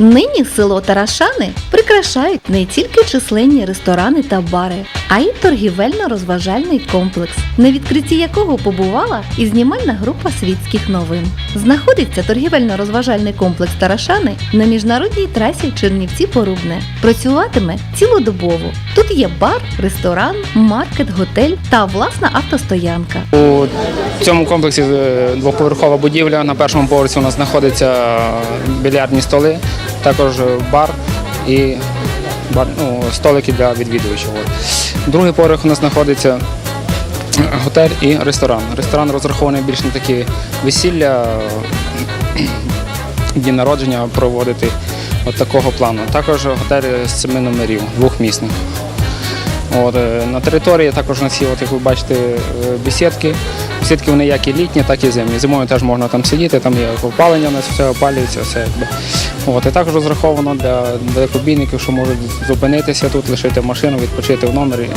Нині село Тарашани прикрашають не тільки численні ресторани та бари, а й торгівельно-розважальний комплекс, на відкритті якого побувала і знімальна група світських новин. Знаходиться торгівельно-розважальний комплекс Тарашани на міжнародній трасі Чернівці-Порубне. Працюватиме цілодобово. Тут є бар, ресторан, маркет, готель та власна автостоянка. У цьому комплексі е, двоповерхова будівля. На першому поверсі у нас знаходяться більярдні столи, також бар і бар, ну, столики для відвідувачів. Другий поверх у нас знаходиться готель і ресторан. Ресторан розрахований більш на такі весілля, дні народження проводити от такого плану. Також готель з семи номерів, двохмісних. От, е, на території також у нас є, от, як ви бачите, е, бесідки. Бесідки вони як і літні, так і зимні. Зимою теж можна там сидіти, там є опалення, у нас все опалюється, все якби. От, і також розраховано для далекобійників, що можуть зупинитися тут, лишити машину, відпочити в номері.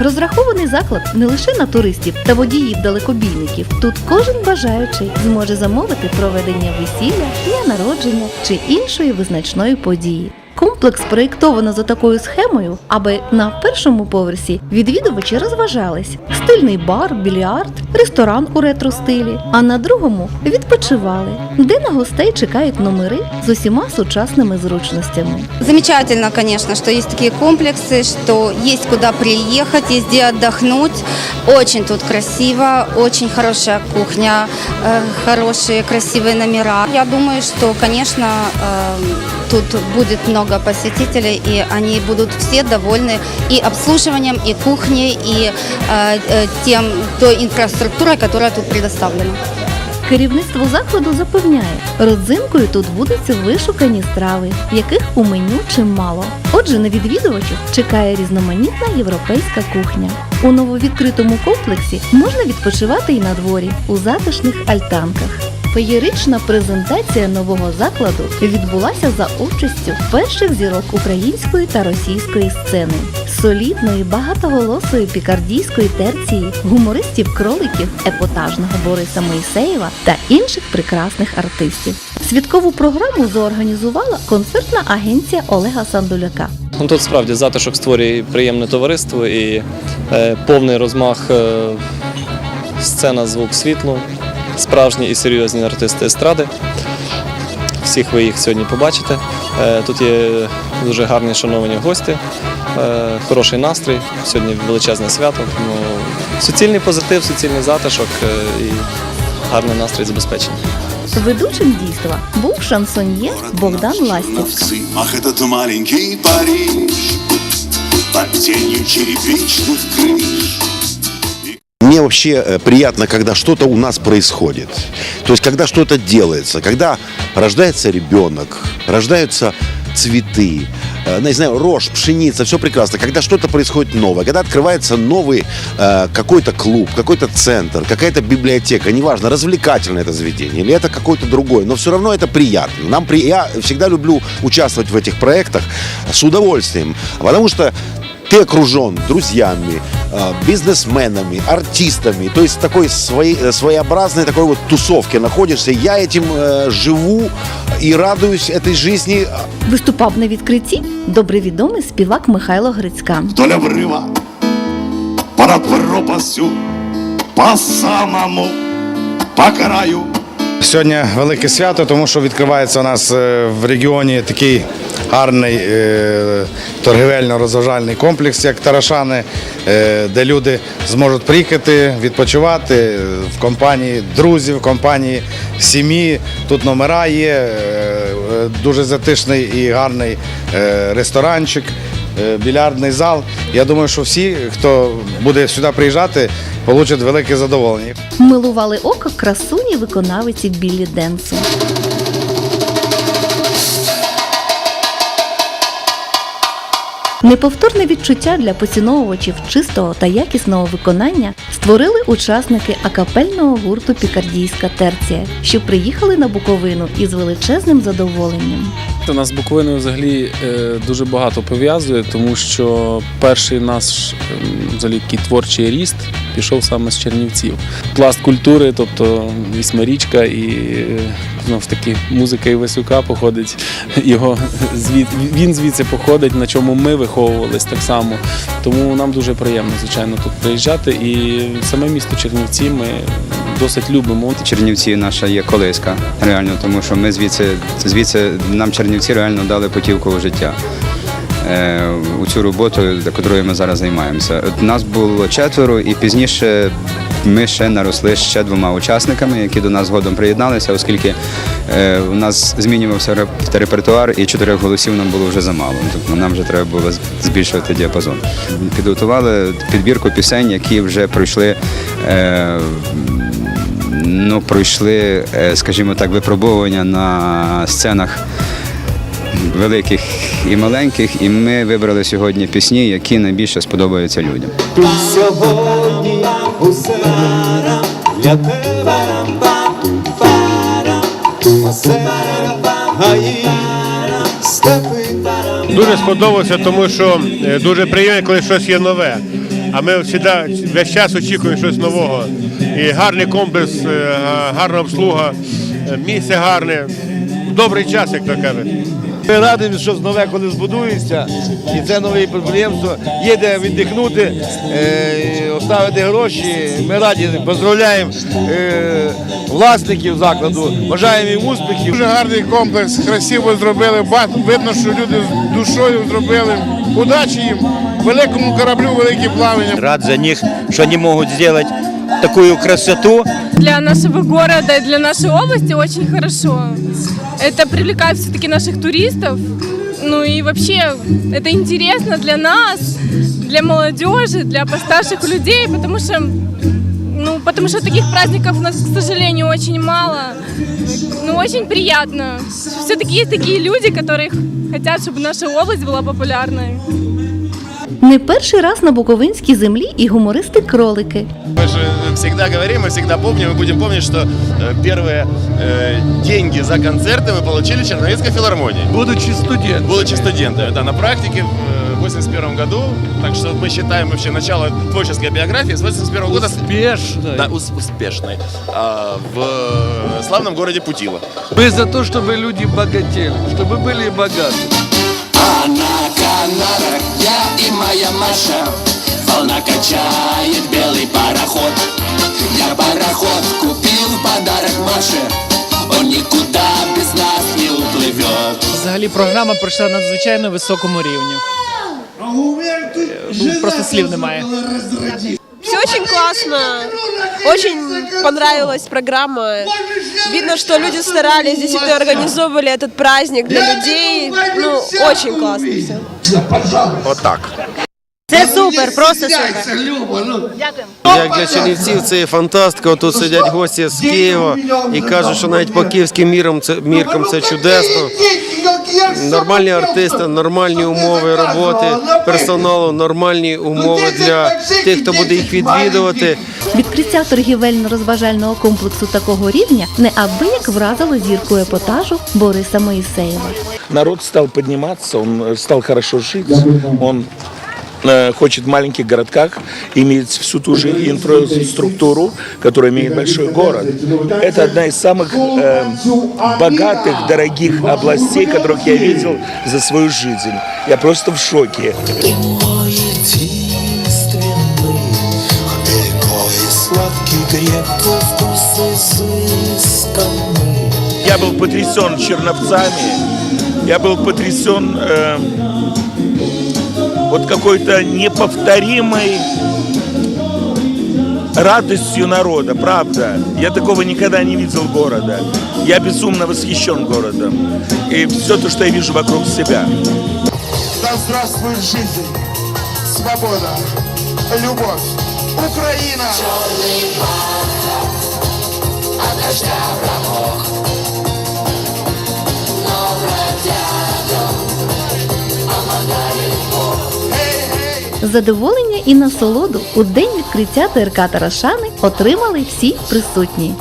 Розрахований заклад не лише на туристів та водіїв-далекобійників. Тут кожен бажаючий зможе замовити проведення весілля, дня народження чи іншої визначної події. Комплекс проєктовано за такою схемою, аби на першому поверсі відвідувачі розважались: стильний бар, більярд, ресторан у ретро-стилі, а на другому відпочивали, де на гостей чекають номери з усіма сучасними зручностями. Замечательно, конечно, что есть такие комплексы, что есть куда приехать, есть где отдохнуть. Очень тут красиво, очень хорошая кухня, э, хорошие красивые номера. Я думаю, что, конечно, э, тут будет много посетителей, и они будут все довольны и обслуживанием, и кухней, и э, э, тем, той инфраструктурой, которая тут предоставлена. Керівництво закладу запевняє, родзинкою тут будуть вишукані страви, яких у меню чимало. Отже, на відвідувачів чекає різноманітна європейська кухня. У нововідкритому комплексі можна відпочивати і на дворі у затишних альтанках. Феєрична презентація нового закладу відбулася за участю перших зірок української та російської сцени, солідної багатоголосої пікардійської терції, гумористів кроликів, епатажного Бориса Моїсеєва та інших прекрасних артистів. Святкову програму зорганізувала концертна агенція Олега Сандуляка. Ну, Тут справді затишок створює приємне товариство і е, повний розмах е, сцена, звук, світло, справжні і серйозні артисти естради. Всіх ви їх сьогодні побачите. Е, тут є дуже гарні шановані гості, е, хороший настрій. Сьогодні величезне свято. Тому суцільний позитив, суцільний затишок е, і гарний настрій забезпечений. Ведучим дійства був шансоньє Богдан Ластівка. Молодцы. Ах, этот маленький Париж Под тенью черепичных крыш Мне вообще э, приятно, когда что-то у нас происходит. То есть, когда что-то делается, когда рождается ребенок, рождаются цветы, э, не знаю, рожь, пшеница, все прекрасно. Когда что-то происходит новое, когда открывается новый э, какой-то клуб, какой-то центр, какая-то библиотека, неважно, развлекательное это заведение или это какое-то другое, но все равно это приятно. Нам при... Я всегда люблю участвовать в этих проектах с удовольствием, потому что ты окружен друзьями, бизнесменами, артистами, то есть в такой своей, э, своеобразной такой вот тусовке находишься. Я этим э, живу и радуюсь этой жизни. Виступав на відкритті добре відомий співак Михайло Грицька. Вдоль обрыва Под пропастью По самому По краю Сьогодні велике свято, тому що відкривається у нас е, в регіоні такий гарний е, торгівельно-розважальний комплекс, як Тарашани, е, де люди зможуть приїхати, відпочивати в компанії друзів, в компанії сім'ї. Тут номера є, дуже затишний і гарний ресторанчик. Е, Більярдний зал. Я думаю, що всі, хто буде сюди приїжджати, получать велике задоволення. Милували око красуні виконавиці білі Денсу. Неповторне відчуття для поціновувачів чистого та якісного виконання створили учасники акапельного гурту Пікардійська терція, що приїхали на Буковину із величезним задоволенням. знаєте, нас з Буковиною взагалі е, дуже багато пов'язує, тому що перший наш ем, взагалі творчий ріст пішов саме з Чернівців. Пласт культури, тобто вісьмирічка і е, знов ж таки музика Івасюка походить. Його звід, він звідси походить, на чому ми виховувались так само. Тому нам дуже приємно, звичайно, тут приїжджати. І саме місто Чернівці ми досить любимо. Чернівці наша є колиска, реально, тому що ми звідси, звідси нам Чернівці реально дали путівку в життя. Е, у цю роботу, якою ми зараз займаємося. От Нас було четверо, і пізніше ми ще наросли ще двома учасниками, які до нас згодом приєдналися, оскільки е, у нас змінювався реп- репертуар, і чотирьох голосів нам було вже замало. Тобто нам вже треба було збільшувати діапазон. Підготували підбірку пісень, які вже пройшли. Е, ну, пройшли, е, скажімо так, випробовування на сценах великих і маленьких, і ми вибрали сьогодні пісні, які найбільше сподобаються людям. Усе для тебе степи Дуже сподобався, тому що е, дуже приємно, коли щось є нове. А ми завжди весь час очікуємо щось нового. І гарний комплекс, е, гарна обслуга, е, місце гарне, добрий час, як то кажуть. Ми раді, що нове, коли збудується, і це нове підприємство, є де віддихнути, е, оставити гроші. Ми раді поздравляємо е, власників закладу, бажаємо їм успіхів. Дуже гарний комплекс, красиво зробили. Ба- Видно, що люди з душою зробили. Удачі їм, великому кораблю, великі плавання. Рад за них, що вони можуть зробити таку красоту. для нашего города и для нашей области очень хорошо. Это привлекает все-таки наших туристов. Ну и вообще это интересно для нас, для молодежи, для постарших людей, потому что ну, потому что таких праздников у нас, к сожалению, очень мало. Ну, очень приятно. Все-таки есть такие люди, которые хотят, чтобы наша область была популярной. Не перший раз на Буковинській землі і гумористи-кролики. Мы же всегда говорим и всегда помним, и будем помнить, что э, первые э, деньги за концерты мы получили в Черновицкой филармонии. Будучи студентом. Будучи студентами, да, на практике в 81 году. Так что мы считаем вообще начало творческой биографии с 81 года. Успешно. Да, ус- успешной. А, в э, славном городе Путила. Мы за то, чтобы люди богатели, чтобы были богаты. А я и моя Маша Волна качает белый пароход Я пароход купил подарок Маше Он никуда без нас не уплывет Взагалі програма пройшла на надзвичайно високому рівні. Ну, Просто слів немає. Все очень классно. Очень понравилась программа. Видно, что люди старались, действительно организовывали этот праздник для людей. Ну, очень классно все. Отак. Це супер, просто супер. Як для чернівців це є фантастика. Тут сидять гості з Києва і кажуть, що навіть по київським мірам це міркам це чудесно. Нормальні артисти, нормальні умови роботи персоналу, нормальні умови для тих, хто буде їх відвідувати. Відкриття торгівельно-розважального комплексу такого рівня неабияк вразило зірку епатажу Бориса Моїсеєва. Народ стал подниматься, он стал хорошо жить, он э, хочет в маленьких городках иметь всю ту же инфраструктуру, которую имеет большой город. Это одна из самых э, богатых, дорогих областей, которых я видел за свою жизнь. Я просто в шоке. Я был потрясен Черновцами, я был потрясен э, вот какой-то неповторимой радостью народа, правда. Я такого никогда не видел города. Я безумно восхищен городом. И все то, что я вижу вокруг себя. Да здравствует жизнь, свобода, любовь, Украина! Задоволення і насолоду у день відкриття ТРК Тарашани отримали всі присутні.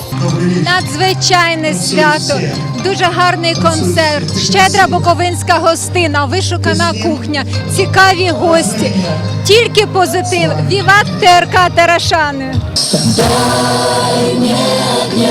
Надзвичайне свято, дуже гарний концерт, щедра буковинська гостина, вишукана кухня, цікаві гості. Тільки позитив. Віват ТРК Тарашани. Я,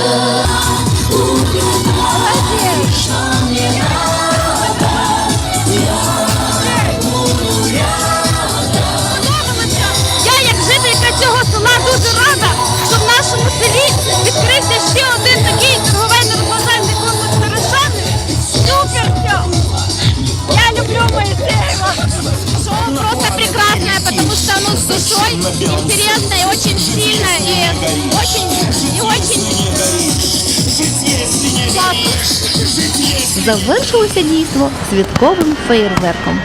душой, интересно и очень сильно, и очень, и очень классно. Завершилося дійство святковим феєрверком.